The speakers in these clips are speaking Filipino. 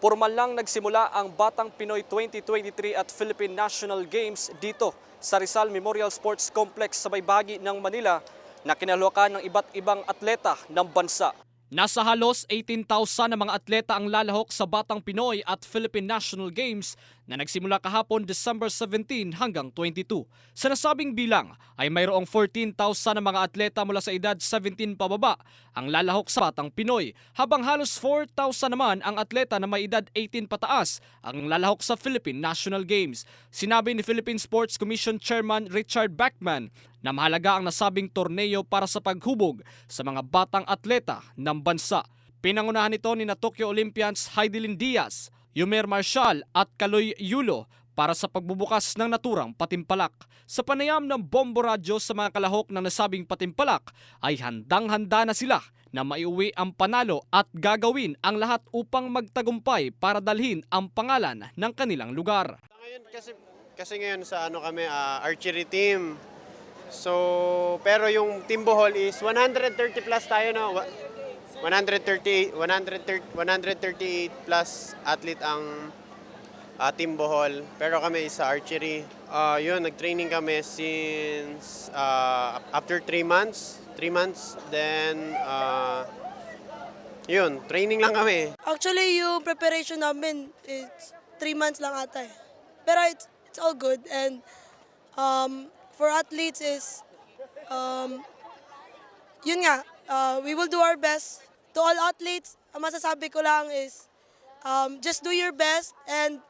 Formal lang nagsimula ang Batang Pinoy 2023 at Philippine National Games dito sa Rizal Memorial Sports Complex sa may bahagi ng Manila na kinalukan ng iba't ibang atleta ng bansa. Nasa halos 18,000 na mga atleta ang lalahok sa Batang Pinoy at Philippine National Games na nagsimula kahapon December 17 hanggang 22. Sa nasabing bilang ay mayroong 14,000 na mga atleta mula sa edad 17 pababa ang lalahok sa Batang Pinoy habang halos 4,000 naman ang atleta na may edad 18 pataas ang lalahok sa Philippine National Games. Sinabi ni Philippine Sports Commission Chairman Richard Backman na mahalaga ang nasabing torneo para sa paghubog sa mga batang atleta ng bansa. Pinangunahan ito ni na Tokyo Olympians Heidelin Diaz, Yumer Marshal at Kaloy Yulo para sa pagbubukas ng naturang patimpalak. Sa panayam ng Bombo Radio sa mga kalahok ng nasabing patimpalak ay handang-handa na sila na maiuwi ang panalo at gagawin ang lahat upang magtagumpay para dalhin ang pangalan ng kanilang lugar. Ngayon kasi kasi ngayon sa ano kami uh, archery team. So pero yung Team Bohol is 130 plus tayo na 138, 130, 138 plus athlete ang uh, Team Bohol. Pero kami sa archery. Uh, yun, nag-training kami since uh, after 3 months. 3 months, then uh, yun, training lang kami. Actually, yung preparation namin, it's 3 months lang ata eh. Pero it's, it's all good and um, for athletes is, um, yun nga, uh, we will do our best To all athletes, ang masasabi ko lang is, um, just do your best and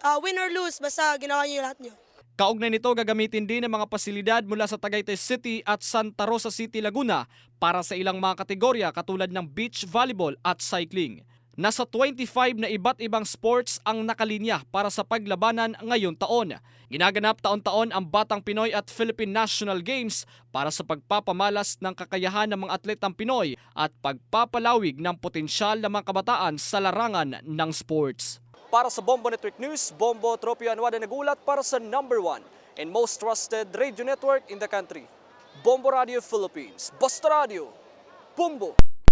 uh, win or lose, basta ginawa niyo lahat niyo. Kaugnay nito gagamitin din ng mga pasilidad mula sa Tagaytay City at Santa Rosa City, Laguna para sa ilang mga kategorya katulad ng beach volleyball at cycling. Nasa 25 na iba't ibang sports ang nakalinya para sa paglabanan ngayon taon. Ginaganap taon-taon ang Batang Pinoy at Philippine National Games para sa pagpapamalas ng kakayahan ng mga atletang Pinoy at pagpapalawig ng potensyal ng mga kabataan sa larangan ng sports. Para sa Bombo Network News, Bombo Tropio Anwada nagulat para sa number one and most trusted radio network in the country. Bombo Radio Philippines. Basta Radio. Bombo!